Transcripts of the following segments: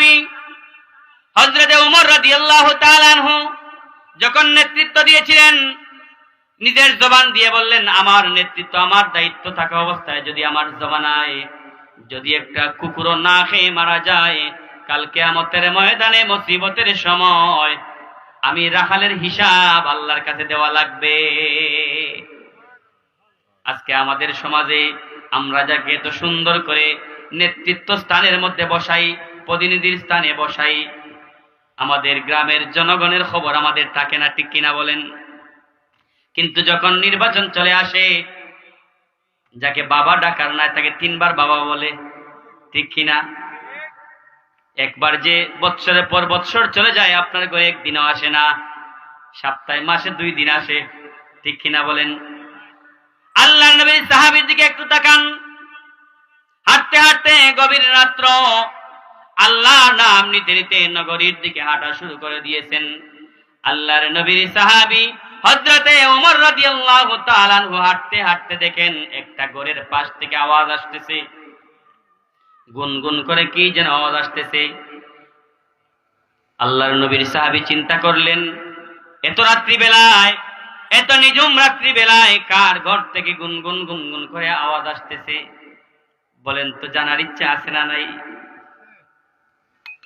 সাহাবী হযরতে উমর তাআলা আনহু যখন নেতৃত্ব দিয়েছিলেন, নিজের জবান দিয়ে বললেন, আমার নেতৃত্ব, আমার দায়িত্ব থাকা অবস্থায় যদি আমার জমানায় যদি একটা কুকুরও না খেয়ে মারা যায় কালকে আমতের ময়দানে মুসিবতের সময় আমি রাখালের হিসাব আল্লাহর কাছে দেওয়া লাগবে। আজকে আমাদের সমাজে আমরা যাকে এত সুন্দর করে নেতৃত্ব স্থানের মধ্যে বসাই প্রতিনিধির স্থানে বসাই। আমাদের গ্রামের জনগণের খবর আমাদের থাকে না, ঠিক কিনা বলেন? কিন্তু যখন নির্বাচন চলে আসে, যাকে বাবা ডাকার নাই, তাকে তিনবার বাবা বলে, ঠিক কিনা? একবার যে বৎসরের পর বৎসর চলে যায়, আপনার ঘরে একদিনও আসে না, সপ্তাহে, মাসে দুই দিন আসে, ঠিক কিনা বলেন? আল্লাহ নবীর সাহাবীর দিকে একটু তাকান। হাঁটতে হাঁটতে গভীর রাত্র আল্লাহ নাম নিতে নিতে নগরীর দিকে হাঁটা শুরু করে দিয়েছেন। আল্লাহর নবীর সাহাবী হযরতে ওমর তাআলা আনহু হাঁটতে হাঁটতে দেখেন একটা ঘরের পাশ থেকে আওয়াজ আসতেছে। গুনগুন করে কি যেন আওয়াজ আসতেছে। আল্লাহর নবীর সাহাবী চিন্তা করলেন, এত রাত্রি বেলায় এত নিঝুম রাত্রি বেলায় কার ঘর থেকে গুনগুন গুনগুন করে আওয়াজ আসতেছে? বলেন তো জানার ইচ্ছা আছে না নাই?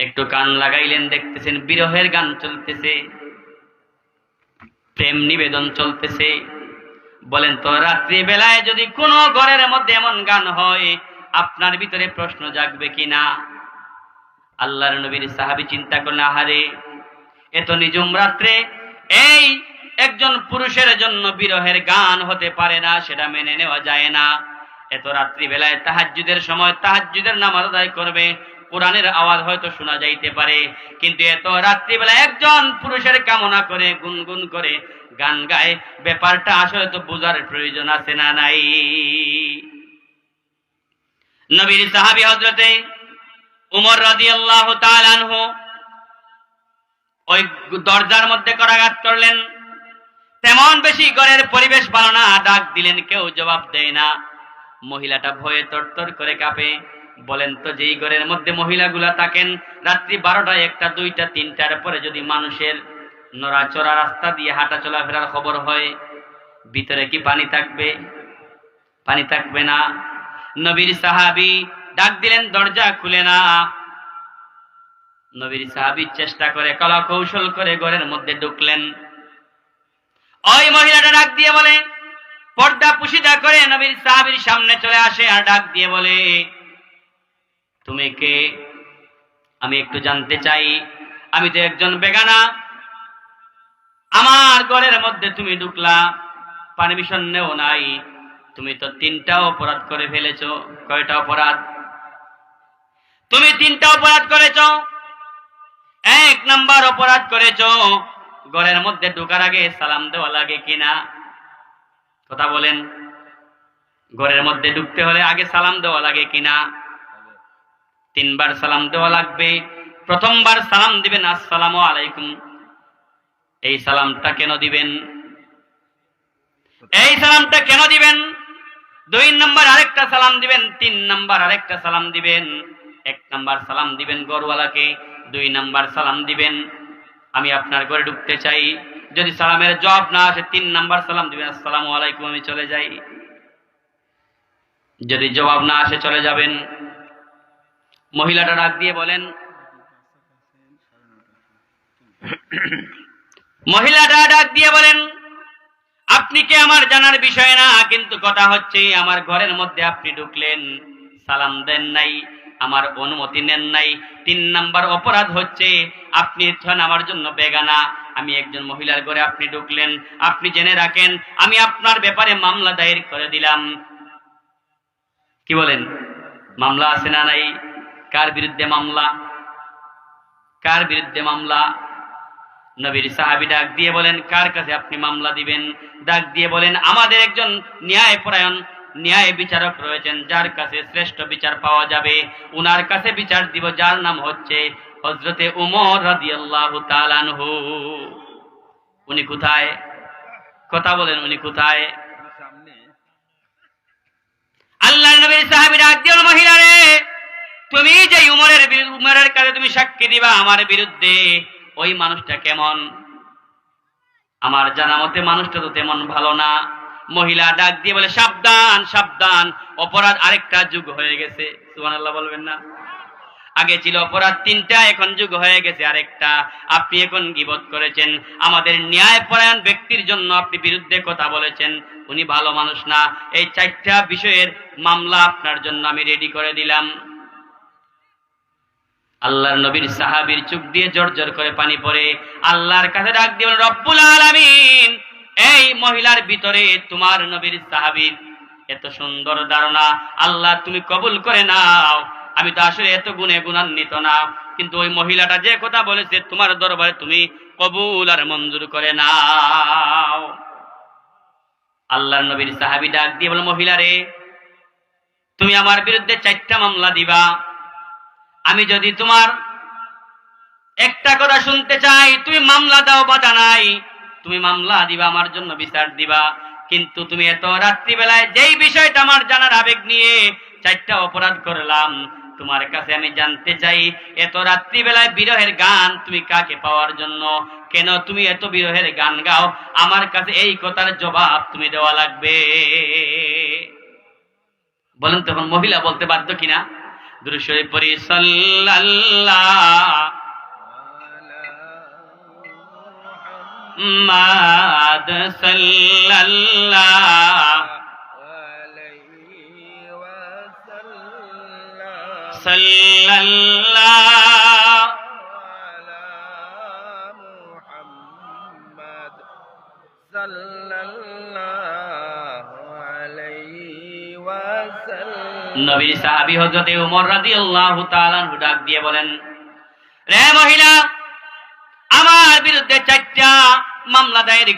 একটু কান লাগাইলেন, দেখতেছেন বিরহের গান চলতেছে, প্রেম নিবেদন চলতেছে। বলেন, তো রাত্রি বেলায় যদি কোনো ঘরের মধ্যে এমন গান হয়, আপনার ভিতরে প্রশ্ন জাগবে কিনা আল্লাহর নবীর সাহাবী চিন্তা করলেন, আহারে এত নিঝুম রাত্রে। এই একজন পুরুষের জন্য বিরহের গান হতে পারে না, সেটা মেনে নেওয়া যায় না। এত রাত্রি বেলায় তাহাজ্জুদের সময় তাহাজ্জুদের নামাজ আদায় করবে কোরআনের আওয়াজ হয়তো শোনা যাইতে পারে, কিন্তু এত রাত্রিবেলা একজন পুরুষের কামনা করে, গুনগুন করে গান গায়, ব্যাপারটা আসলে তো বোঝার প্রয়োজন আছে না নাই। নবীর সাহাবী হযরতে উমর তাআলা আনহু ওই দরজার মধ্যে করাঘাত করলেন। তেমন বেশি ঘরের পরিবেশ ভালো না, ডাক দিলেন, কেউ জবাব দেয় না। মহিলাটা ভয়ে তরতর করে কাঁপে। বলেন তো, যেই ঘরের মধ্যে মহিলাগুলা থাকেন, রাত্রি বারোটা একটা, দুইটা, তিনটার পরে যদি মানুষের নড়াচড়া রাস্তা দিয়ে হাঁটা চলাফেরার খবর হয়, ভিতরে কি পানি থাকবে? পানি থাকবে না। নবীর সাহাবি ডাক দিলেন, দরজা খুলে না। নবীর সাহাবি চেষ্টা করে, কলা কৌশল করে ঘরের মধ্যে ঢুকলেন। ওই মহিলাটা ডাক দিয়ে বলে, পর্দা পুশিদা করে নবীর সাহাবীর সামনে চলে আসে আর ডাক দিয়ে বলে তুমি কে আমি একটু জানতে চাই। আমি তো একজন বেগানা। আমার ঘরের মধ্যে তুমি ঢুকলা। পারমিশন নেও নাই। তুমি তো তিনটা অপরাধ করে ফেলেছো। কয়টা অপরাধ? তুমি তিনটা অপরাধ করেছ। এক নাম্বার অপরাধ করেছ। ঘরের মধ্যে ঢোকার আগে সালাম দেওয়া লাগে কিনা? কথা বলেন। ঘরের মধ্যে ঢুকতে হলে আগে সালাম দেওয়া লাগে কিনা? তিনবার সালাম দেওয়া লাগবে। প্রথমবার সালাম দিবেন, আসসালামু আলাইকুম। এই সালামটা কেন দিবেন? এই সালামটা কেন দিবেন? দুই নম্বর আরেকটা সালাম দিবেন, তিন নম্বর আরেকটা সালাম দিবেন। এক নাম্বার সালাম দিবেন গরওয়ালাকে, দুই নাম্বার সালাম দিবেন। আমি আপনার ঘরে ঢুকতে চাই। যদি সালামের জবাব না আসে, তিন নাম্বার সালাম দিবেন, আসসালামু আলাইকুম, আমি চলে যাই। যদি জবাব না আসে, চলে যাবেন। মহিলাটা ডাক দিয়ে বলেন, মহিলাটা ডাক দিয়ে বলেন, আপনি কি আমার জানার বিষয় না? কিন্তু কথা হচ্ছে, আমার ঘরের মধ্যে আপনি ঢুকলেন, সালাম দেন নাই, আমার অনুমতি নেন নাই। তিন নাম্বার অপরাধ হচ্ছে, আপনি হচ্ছেন আমার জন্য বেগানা। আমি একজন মহিলার ঘরে আপনি ঢুকলেন, আপনি জেনে রাখেন, আমি আপনার ব্যাপারে মামলা দায়ের করে দিলাম। কি বলেন? মামলা আছে না নাই? কার বিরুদ্ধে মামলা? কার বিরুদ্ধে মামলা? নবীর সাহাবী ডাক দিয়ে বলেন কার কাছে আপনি মামলা দিবেন? ডাক দিয়ে বলেন আমাদের একজন ন্যায় পরায়ণ ন্যায় বিচারক রয়েছেন যার কাছে শ্রেষ্ঠ বিচার পাওয়া যাবে। উনার কাছে বিচার দিব যার নাম হচ্ছে হজরতে উমর রাদিয়াল্লাহু তাআলা আনহু। উনি কোথায়? কথা বলেন উনি কোথায়? আল্লাহ নবীর সাহাবী ডাক দিয়ে বলল, মহিলা রে তুমি যে উমরের কাছে তুমি সাক্ষী দিবা আমার বিরুদ্ধে। ওই মানুষটা কেমন? আমার জানা মতে মানুষটা তো তেমন ভালো না। মহিলা ডাক দিয়ে বলে, সাবধান সাবধান, অপরাধ আরেকটা যুগ হয়ে গেছে। সুবহানাল্লাহ বলবেন না? আগে ছিল অপরাধ তিনটা, এখন যুগ হয়ে গেছে আরেকটা। আপনি এখন গিবত করেছেন। আমাদের ন্যায়পরায়ণ ব্যক্তির জন্য আপনি বিরুদ্ধে কথা বলেছেন। উনি ভালো মানুষ না। এই চারটা বিষয়ের মামলা আপনার জন্য আমি রেডি করে দিলাম। আল্লাহর নবীর সাহাবীর চোখ দিয়ে জর্জর করে পানি পড়ে, আল্লাহর কাছে ডাক দিয়ে রব্বুল আলামিন, এই মহিলার ভিতরে তোমার নবীর সাহাবীর এত সুন্দর ধারণা, আল্লাহ তুমি কবুল করে নাও। আমি তো আসলে এত গুণে গুণান্বিত না, কিন্তু ওই মহিলাটা যে কথা বলেছে, তোমার দরবারে তুমি কবুল আর মঞ্জুর করে নাও। আল্লাহর নবীর সাহাবী ডাক দিয়ে বলে মহিলা রে তুমি আমার বিরুদ্ধে চারটা মামলা দিবা। আমি যদি তোমার একটা কথা শুনতে চাই, তুমি মামলা দাও বাধা নাই তুমি মামলা দিবা, আমার জন্য বিচার দিবা। কিন্তু তুমি এত রাত্রিবেলায় যেই বিষয়টা আমার জানার আবেগ নিয়ে চারটা অপরাধ করলাম, তোমার কাছে আমি জানতে চাই, এত রাত্রিবেলায় বিরহের গান তুমি কাকে পাওয়ার জন্য? কেন তুমি এত বিরহের গান গাও? আমার কাছে এই কথার জবাব তুমি দেওয়া লাগবে। বলেন তখন মহিলা বলতে বাধ্য কিনা? দুরুশরী পরি সাল্লাল্লাহ। মাদ সাল্লাল্লাহ। সাল্লাল্লাহ। নবীর সাহাবী ওমর রাদিয়াল্লাহু তাআলা আনহু ডাক দিয়ে বলেন, রে মহিলা, আমার বিরুদ্ধে চারটা মামলা দায়ের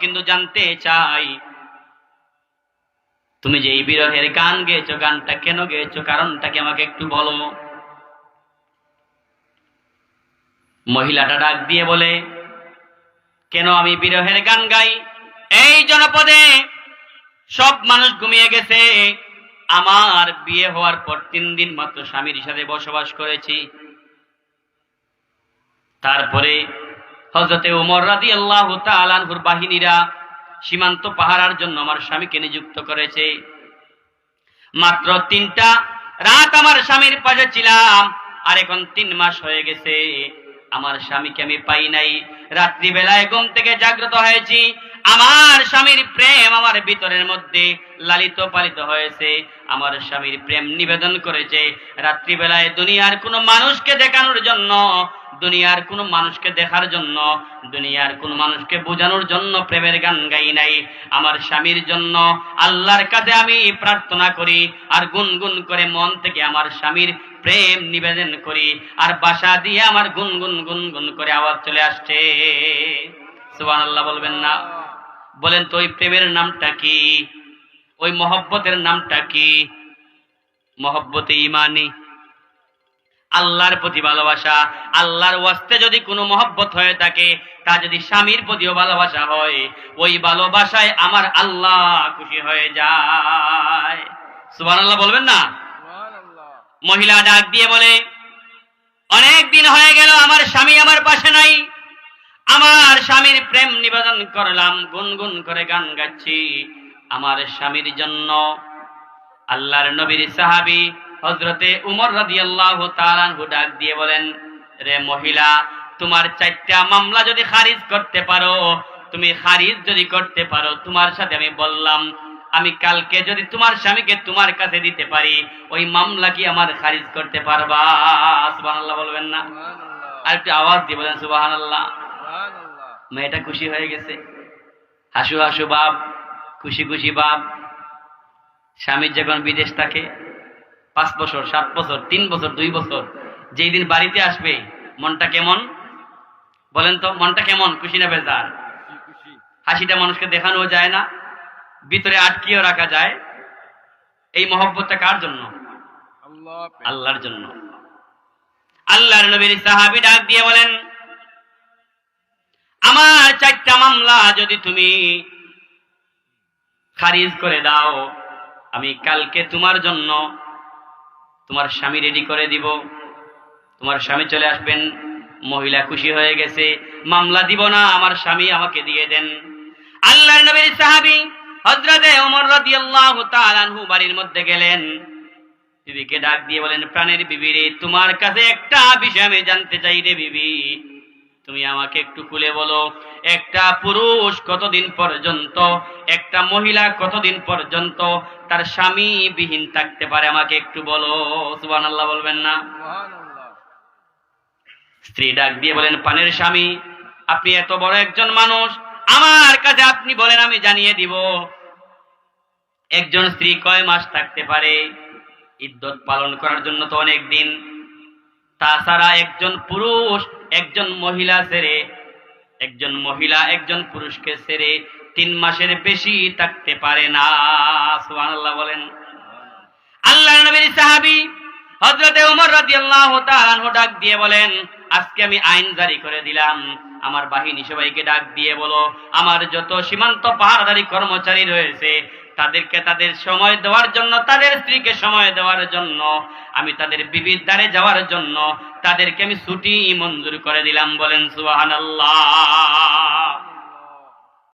কিন্তু জানতে চাই। তুমি যে এই বিরহের গান গেয়েছো, গানটা কেন গেয়েছো আমাকে একটু বলো? মহিলাটা ডাক দিয়ে বলে, কেন আমি বিরহের গান গাই? এই জনপদে সব মানুষ ঘুমিয়ে গেছে। আমার বিয়ে হওয়ার পর তিন দিন মাত্র স্বামীর সাথে বসবাস করেছি। তারপরে হজরতে উমর রাদি আল্লাহ তালানহুর বাহিনীরা সীমান্ত পাহারার জন্য আমার স্বামীকে নিযুক্ত করেছে। মাত্র তিনটা রাত আমার স্বামীর পাশে ছিলাম, আর এখন তিন মাস হয়ে গেছে। আমার স্বামীকে আমি পাই নাই। রাত্রিবেলায় ঘুম থেকে জাগ্রত হয়েছি। আমার স্বামীর প্রেম আমার ভিতরের মধ্যে লালিত পালিত হয়েছে। আমার স্বামীর প্রেম নিবেদন করেছে, রাত্রিবেলায় দুনিয়ার কোনো মানুষকে দেখানোর জন্য, দুনিয়ার কোনো মানুষকে দেখার জন্য, দুনিয়ার কোনো মানুষকে বোঝানোর জন্য প্রেমের গান গাই নাই। আমার স্বামীর জন্য আল্লাহর কাছে আমি প্রার্থনা করি আর গুনগুন করে মন থেকে আমার স্বামীর প্রেম নিবেদন করি আর বাসা দিয়ে আমার গুনগুন গুনগুন করে আওয়াজ চলে আসছে। সুবহানাল্লাহ বলবেন না। বলেন তো ওই প্রেমের নামটা কি? ওই মহব্বতের নামটা কি? মহব্বতে ইমানি। আল্লাহর প্রতি ভালোবাসা। আল্লাহর ওয়াস্তে যদি কোনো মহব্বত হয়ে থাকে তা যদি স্বামীর প্রতিও ভালোবাসা হয় ওই ভালোবাসায় আমার আল্লাহ খুশি হয়ে যায়। সুবহানাল্লাহ বলবেন না? মহিলা ডাক দিয়ে বলে অনেক দিন হয়ে গেল আমার স্বামী আমার পাশে নাই। আমার স্বামীর প্রেম নিবেদন করলাম গুনগুন করে গান গাচ্ছি। আমার স্বামীর জন্য আল্লাহর নবীর সাহাবী হজরতে উমর রাদিয়াল্লাহু তাআলা আনহু ডাক দিয়ে বলেন রে মহিলা তোমার চারটা মামলা যদি খারিজ করতে পারো তুমি খারিজ যদি করতে পারো তোমার সাথে আমি বললাম আমি কালকে যদি তোমার স্বামীকে তোমার কাছে দিতে পারি ওই মামলা কি আমার খারিজ করতে পারবা? সুবহানাল্লাহ বলবেন না। আর একটু আওয়াজ দিয়ে বলেন সুবহানাল্লাহ। মেয়েটা খুশি হয়ে গেছে। হাসু হাসু বাপ খুশি খুশি বাপ। স্বামীর যখন বিদেশ থাকে পাঁচ বছর সাত বছর তিন বছর দুই বছর যেই দিন বাড়িতে আসবে মনটা কেমন? বলেন তো মনটা কেমন? খুশি না বেজার? হাসিটা মানুষকে দেখানো যায় না ভিতরে আটকিয়েও রাখা যায়। এই মহব্বতটা কার জন্য? আল্লাহর জন্য। আল্লাহর নবীর সাহাবী ডাক দিয়ে বলেন আমার চারটা মামলা যদি তুমি খারিজ করে দাও, আমি কালকে তোমার জন্য তোমার স্বামী রেডি করে দিব। তোমার স্বামী চলে আসবেন, মহিলা খুশি হয়ে গেছে, মামলা দিব না, আমার স্বামী আমাকে দিয়ে দেন। আল্লাহ নবীর সাহাবী হযরতে ওমর রাদিয়াল্লাহু তাআলা আনহু বাড়ির মধ্যে গেলেন। বিবিকে ডাক দিয়ে বলেন, প্রাণের বিবি তোমার কাছে একটা বিষয় আমি জানতে চাই রে বিবি। তুমি আমাকে একটু খুলে বলো, একটা পুরুষ কতদিন পর্যন্ত, একটা মহিলা কতদিন পর্যন্ত তার স্বামী বিহীন থাকতে পারে আমাকে একটু বলো? সুবহানাল্লাহ বলবেন না। স্ত্রী ডাক দিয়ে বলেন, পানের স্বামী, আপনি এত বড় একজন মানুষ, আমার কাছে আপনি বলেন, আমি জানিয়ে দিব। একজন স্ত্রী কয় মাস থাকতে পারে? ইদ্যত পালন করার জন্য তো অনেক দিন। তাছাড়া একজন পুরুষ একজন মহিলা ছেড়ে একজন মহিলা একজন পুরুষকে ছেড়ে তিন মাসের বেশি থাকতে পারে না। সুবহানাল্লাহ বলেন। আল্লাহ নবীর সাহাবী রাদিয়াল্লাহু তাআলা ডাক দিয়ে বলেন, আজকে আমি আইন জারি করে দিলাম। আমার বাহিনী সবাইকে ডাক দিয়ে বলো, আমার যত সীমান্ত পাহারাদারি কর্মচারী রয়েছে তাদেরকে তাদের সময় দেওয়ার জন্য, তাদের স্ত্রীকে সময় দেওয়ার জন্য, আমি তাদের বিবির দ্বারে যাওয়ার জন্য তাদেরকে আমি ছুটি মঞ্জুর করে দিলাম বলেন সুবহানাল্লাহ।